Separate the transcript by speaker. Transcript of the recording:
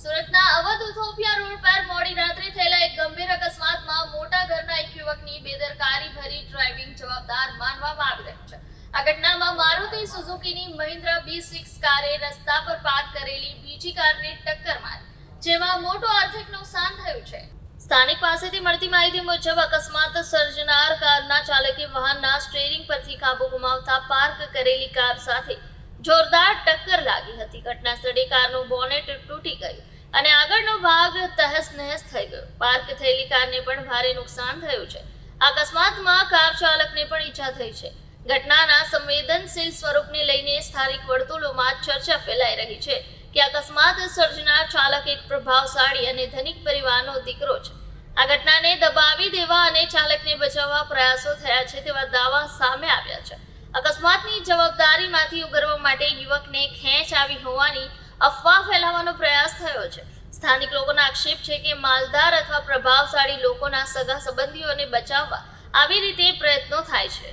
Speaker 1: સુરતના અવધ ઉથોપિયા રોડ પર મોડી રાત્રે થયેલા એક ગંભીર અકસ્માતમાં મોટા ઘરના એક યુવકની બેદરકારી ભરી ડ્રાઇવિંગ જવાબદાર માનવામાં આવી રહ્યું છે. આ ઘટનામાં મારુતિ સુઝુકીની મહિન્દ્રા બી સિક્સ કારે રસ્તા પર પાર્ક કરેલી બીજી કારને ટક્કર મારી, જેમાં મોટું આર્થિક નુકસાન થયું છે. સ્થાનિક પાસેથી મળતી માહિતી મુજબ, અકસ્માત સર્જનાર કારના ચાલકે વાહનના સ્ટેરિંગ પરથી કાબુ ગુમાવતા પાર્ક કરેલી કાર સાથે જોરદાર ટક્કર લાગી હતી. ઘટના સ્થળે કારનું બોનેટ તૂટી ગયું અને આગળનો ભાગ તહેસ નહેસ થઈ ગયો. પાર્ક થયેલી કારને પણ ભારે નુકસાન થયું છે. અકસ્માતમાં કાર ચાલકને પણ ઈજા થઈ છે. ઘટનાના સંવેદનશીલ સ્વરૂપને લઈને સ્થાનિક વર્તુળોમાં ચર્ચા ફેલાઈ રહી છે કે અકસ્માત સર્જનાર ચાલક એક પ્રભાવશાળી અને ધનિક પરિવારનો દીકરો છે. આ ઘટનાને દબાવી દેવા અને ચાલકને બચાવવા પ્રયાસો થયા છે તેવા દાવા સામે આવ્યા છે. અકસ્માતની જવાબદારીમાંથી ઉગરવા માટે યુવકને ખેંચ આવી હોવાની અફવા ફેલાવવાનો પ્રયાસ થયો છે. સ્થાનિક લોકોનો આક્ષેપ છે કે માલદાર અથવા પ્રભાવશાળી લોકોના સગા સંબંધીઓને બચાવવા આવી રીતે પ્રયત્નો થાય છે.